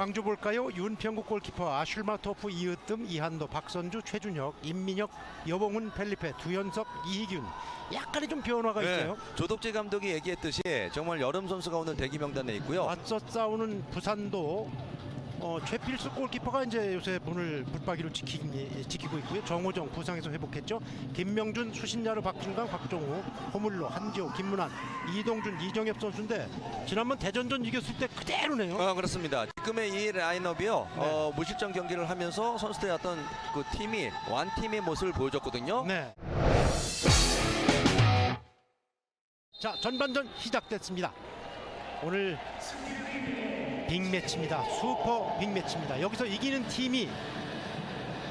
광주 볼까요? 윤평국 골키퍼 아슐마토프 이으뜸 이한도 박선주 최준혁 임민혁 여봉훈 펠리페 두현석 이희균 약간의 좀 변화가 네, 있어요. 조덕재 감독이 얘기했듯이 정말 여름 선수가 오늘 대기 명단에 있고요. 맞서 싸우는 부산도 어, 최필수 골키퍼가 이제 요새 문을 붙박이로 지키, 지키고 있고요. 정호정 부상에서 회복했죠. 김명준, 수신야르, 박준강, 박종우, 호물로, 한지호, 김문환, 이동준, 이정엽 선수인데 지난번 대전전 이겼을 때 그대로네요. 아, 그렇습니다. 지금의 이 라인업이요. 네. 어, 무실점 경기를 하면서 선수들의 어떤 그 팀이 완 팀의 모습을 보여줬거든요. 네. 자 전반전 시작됐습니다. 오늘 빅매치입니다. 슈퍼 빅매치입니다. 여기서 이기는 팀이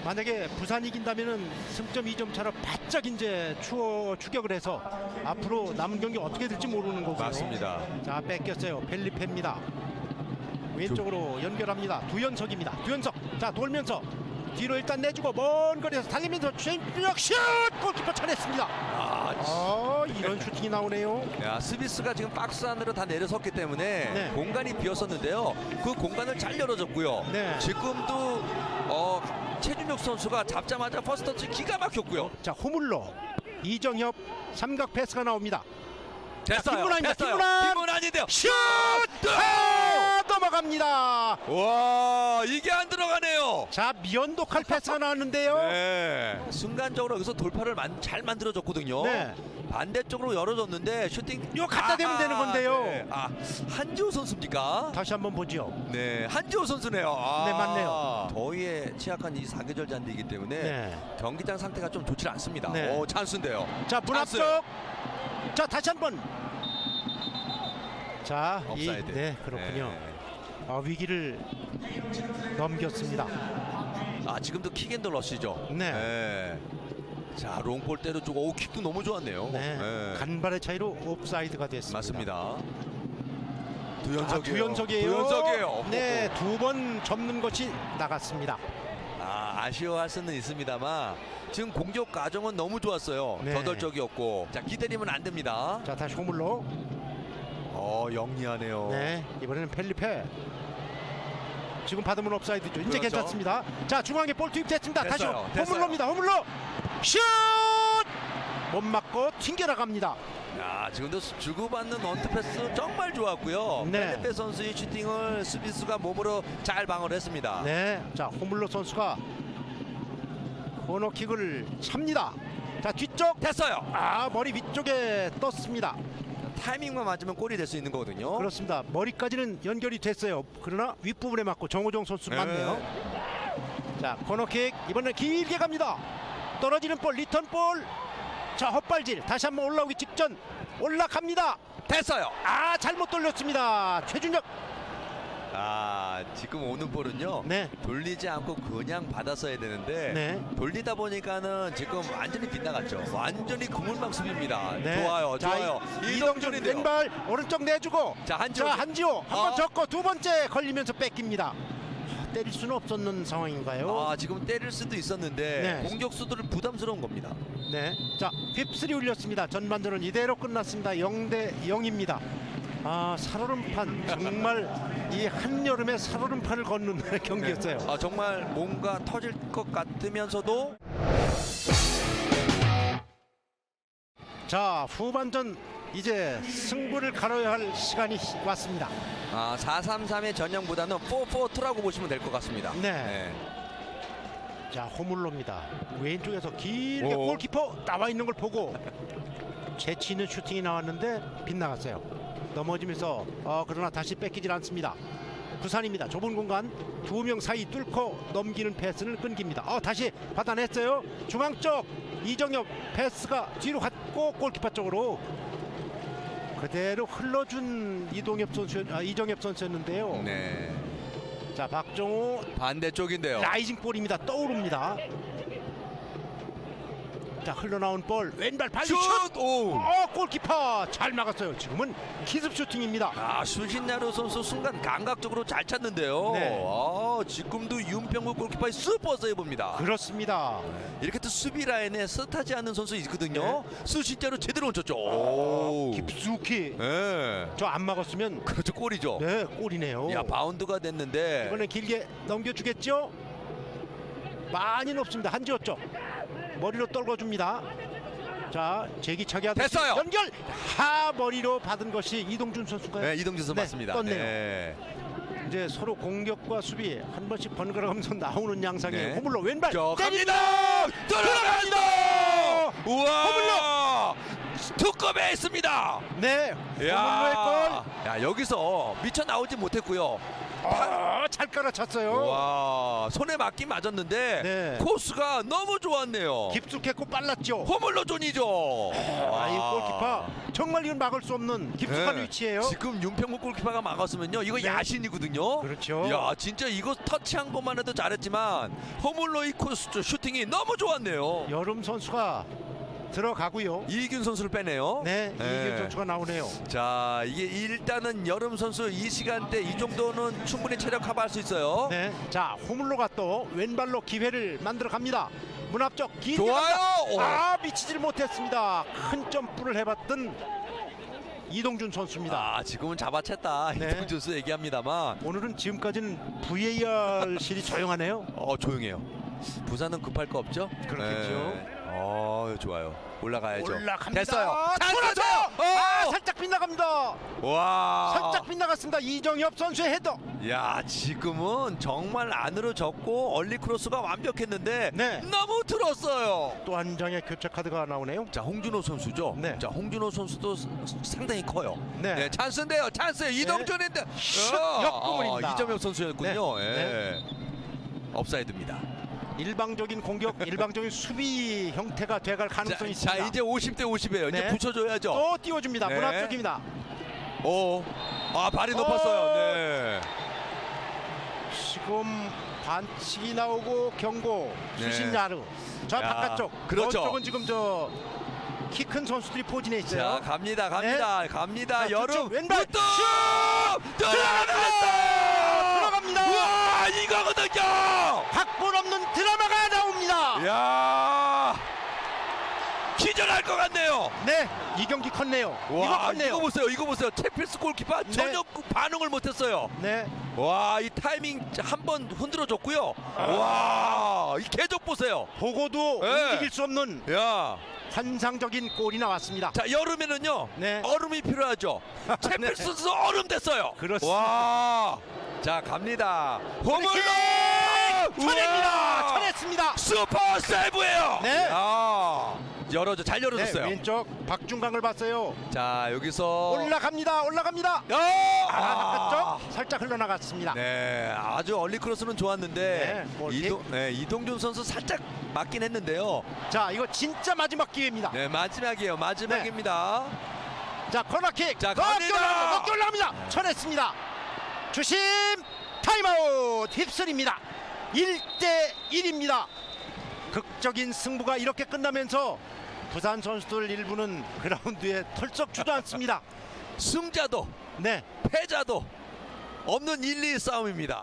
만약에 부산 이긴다면은 승점 2점 차로 바짝 이제 추어 추격을 해서 앞으로 남은 경기 어떻게 될지 모르는 거고요. 맞습니다. 자 뺏겼어요. 펠리페입니다. 왼쪽으로 연결합니다. 두현석입니다. 두현석 자 돌면서 뒤로 일단 내주고 먼 거리에서 달리면서 최준혁 슛 골키퍼 차냈습니다. 아, 어 이런 슈팅이 나오네요. 야, 스비스가 지금 박스 안으로 다 내려섰기 때문에 네. 공간이 비었었는데요. 그 공간을 잘 열어줬고요. 네. 지금도 어, 최준혁 선수가 잡자마자 퍼스트 터치 기가 막혔고요. 자 호물로 이정협 삼각 패스가 나옵니다. 됐어요. 김문환입니다. 됐어요. 김문환! 김문환인데요. 슛 아, 넘어갑니다. 와, 이게 안 들어가네요. 자 미연독할 패스가 나왔는데요. 네. 순간적으로 여기서 돌파를 만- 잘 만들어줬거든요. 네. 반대쪽으로 열어줬는데 슈팅 이거 갖다 대면 되는 건데요. 네. 아 한지호 선수입니까? 다시 한번 보죠. 네, 한지호 선수네요. 아, 네, 맞네요. 더위에 취약한 이 사계절 잔디이기 때문에 네. 경기장 상태가 좀 좋지 않습니다. 네. 오, 찬스인데요. 자, 문 찬스. 앞쪽. 자, 다시 한 번. 자, 이. 네, 그렇군요. 네. 아, 위기를 넘겼습니다. 아 지금도 킥앤드 러시죠. 네. 자 롱볼 때려주고 오 킥도 너무 좋았네요. 네. 네. 간발의 차이로 옵사이드가 됐습니다. 맞습니다. 아, 두연석이에요. 두연석이에요. 두연석이에요. 네, 두 번 접는 것이 나갔습니다. 아, 아쉬워할 수는 있습니다만 지금 공격 과정은 너무 좋았어요. 네. 더덜적이었고 자 기다리면 안 됩니다. 자, 다시 호물로. 어 영리하네요. 네, 이번에는 펠리페. 지금 받으면 옵사이드죠. 이제 그렇죠. 괜찮습니다. 자, 중앙에 볼 투입됐습니다. 다시 됐어요. 됐어요. 호물로입니다. 호물로. 슛! 못 맞고 튕겨 나갑니다. 야 지금도 주고받는 원투 패스 정말 좋았고요. 네. 펠레페 선수의 슈팅을 수비수가 몸으로 잘 방어를 했습니다. 네, 자 호물로 선수가 코너킥을 찹니다. 자 뒤쪽 됐어요. 아 머리 위쪽에 떴습니다. 타이밍만 맞으면 골이 될 수 있는 거거든요. 그렇습니다. 머리까지는 연결이 됐어요. 그러나 윗부분에 맞고 정호정 선수 네. 맞네요. 자 코너킥 이번엔 길게 갑니다. 떨어지는 볼 리턴 볼. 자 헛발질 다시 한번 올라오기 직전 올라갑니다. 됐어요. 아 잘못 돌렸습니다. 최준혁. 아 지금 오는 볼은요. 네. 돌리지 않고 그냥 받았어야 되는데 네. 돌리다 보니까는 지금 완전히 빗나갔죠. 완전히 그물망 수비입니다. 네. 좋아요, 자, 좋아요. 이- 이동준 이동준인데요. 왼발 오른쪽 내주고 자, 한지호. 자 한지호 한번 어. 접고 두 번째 걸리면서 뺏깁니다. 하, 때릴 수는 없었는 상황인가요? 아 지금 때릴 수도 있었는데 네. 공격수들은 부담스러운 겁니다. 네. 자 휩쓸이 울렸습니다. 전반전은 이대로 끝났습니다. 0대 0입니다. 아 살얼음판 정말 이 한여름에 살얼음판을 걷는 경기였어요. 아 정말 뭔가 터질 것 같으면서도 자 후반전 이제 승부를 가려야 할 시간이 왔습니다. 아 433의 전형보다는 442라고 보시면 될 것 같습니다. 네. 자 호물로입니다. 왼쪽에서 길게 오. 골키퍼 나와 있는 걸 보고 재치 있는 슈팅이 나왔는데 빗나갔어요. 넘어지면서 어, 그러나 다시 뺏기질 않습니다. 부산입니다. 좁은 공간 두 명 사이 뚫고 넘기는 패스는 끊깁니다. 어, 다시 받아냈어요. 중앙 쪽 이정엽 패스가 뒤로 갔고 골키퍼 쪽으로 그대로 흘러준 이동엽 선수 아, 이정엽 선수였는데요. 네. 자 박정호 반대쪽인데요. 라이징 볼입니다. 떠오릅니다. 자 흘러나온 볼 왼발 발리 슛! 슛! 오! 어 골키퍼 잘 막았어요. 지금은 기습 슈팅입니다. 아 수신나루 선수 순간 감각적으로 잘 찼는데요. 네. 아, 지금도 윤평국 골키퍼의 슈퍼 세이브입니다. 그렇습니다. 이렇게 또 수비 라인에 스타지 않는 선수 있거든요. 네. 수신자로 제대로 얹혔죠. 오. 깊숙이 네. 저안 막았으면 그렇죠 골이죠. 네 골이네요. 야 바운드가 됐는데 이번에 길게 넘겨주겠죠? 많이 높습니다. 한지였죠. 머리로 떨궈줍니다. 자 제기차기 하듯이 됐어요. 연결 하 머리로 받은 것이 이동준 선수가요. 네, 이동준 선수 네, 맞습니다. 떴네요. 네. 이제 서로 공격과 수비 한 번씩 번갈아가면서 나오는 양상이에요. 네. 호물로 왼발 저 때립니다. 갑니다. 들어간다. 우와. 허물로. 두껍에 있습니다. 네, 호물로의 야. 골. 야 여기서 미쳐 나오지 못했고요. 아, 잘 깔아찼어요. 와 손에 맞긴 맞았는데 네. 코스가 너무 좋았네요. 깊숙했고 빨랐죠. 호물로 존이죠. 아, 이 골키퍼 정말 이건 막을 수 없는 깊숙한 네. 위치예요. 지금 윤평국 골키퍼가 막았으면요 이거 네. 야신이거든요. 그렇죠. 야 진짜 이거 터치한 것만 해도 잘했지만 호물로 이 코스 슈팅이 너무 좋았네요. 여름 선수가 들어가고요. 이균 선수를 빼네요. 네, 네. 이길 선수가 나오네요. 자 이게 일단은 여름 선수 이 시간대 이 정도는 충분히 체력 커버할 수 있어요. 네, 자 호물로가 또 왼발로 기회를 만들어 갑니다. 문 앞쪽 긴 좋아요. 오. 아 미치질 못했습니다. 큰 점프를 해봤던 이동준 선수입니다. 아 지금은 잡아챘다 네. 이동준 선수 얘기합니다만 오늘은 지금까지는 VAR실이 조용하네요. 어 조용해요. 부산은 급할 거 없죠? 그렇겠죠. 네. 어 좋아요. 올라가야죠. 올라갑니다. 됐어요. 돌아서! 찬스죠. 아 살짝 빗나갑니다. 와. 살짝 빗나갔습니다. 이정엽 선수의 헤더. 야 지금은 정말 안으로 졌고 얼리 크로스가 완벽했는데 네. 너무 들었어요. 또 한 장의 교체 카드가 나오네요. 자 홍준호 선수죠. 네. 자 홍준호 선수도 스- 상당히 커요. 네. 네, 찬스인데요. 찬스 이동준인데 슛! 어, 역공입니다. 어, 이정엽 선수였군요. 네. 예. 업사이드입니다. 일방적인 공격, 일방적인 수비 형태가 돼갈 자, 가능성이 자 있습니다. 이제 50대 50이에요. 이제 네. 붙여줘야죠. 또 띄워줍니다. 네. 문 앞쪽입니다. 오. 아 발이 높았어요. 네. 지금 반칙이 나오고 경고 네. 수신야르. 저 야, 바깥쪽. 그렇죠. 저쪽은 지금 저 키 큰 선수들이 포진해 있어요. 자 갑니다 갑니다 갑니다 자, 여름 왼발 또 들어갑니다 들어갑니다. 우와 이 거거든요 각본 없는 드라마가 나옵니다. 야 기절할 것 같네요. 네, 이 경기 컸네요. 이거 와 컸네요. 이거 보세요 이거 보세요. 채필스 골키퍼 전혀 반응을 못했어요. 네, 와 이 타이밍 한 번 흔들어 줬고요. 와이 궤적 보세요. 보고도 네. 움직일 수 없는 야. 환상적인 골이 나왔습니다. 자 여름에는요 네. 얼음이 필요하죠. 채필스 선수 얼음 됐어요. 그렇습니다. 와 자 갑니다. 호물로 쳐냅니다. 쳐냈습니다. 슈퍼 세이브예요. 네. 야, 열어줘 잘 네, 열어줬어요 왼쪽 박중강을 봤어요. 자 여기서 올라갑니다. 올라갑니다. 야! 아, 바깥쪽 살짝 흘러나갔습니다. 네 아주 얼리 크로스는 좋았는데 네, 골킥. 이동, 네, 이동준 선수 살짝 맞긴 했는데요 자, 이거 진짜 마지막 기회입니다. 네 마지막이에요 마지막입니다 자, 코너킥. 자, 갑니다. 높게 올라갑니다. 쳐냈습니다. 주심 타임아웃 휩쓸입니다. 1대 1입니다. 극적인 승부가 이렇게 끝나면서 부산 선수들 일부는 그라운드에 털썩 주저앉습니다. 승자도 네. 패자도 없는 1, 2 싸움입니다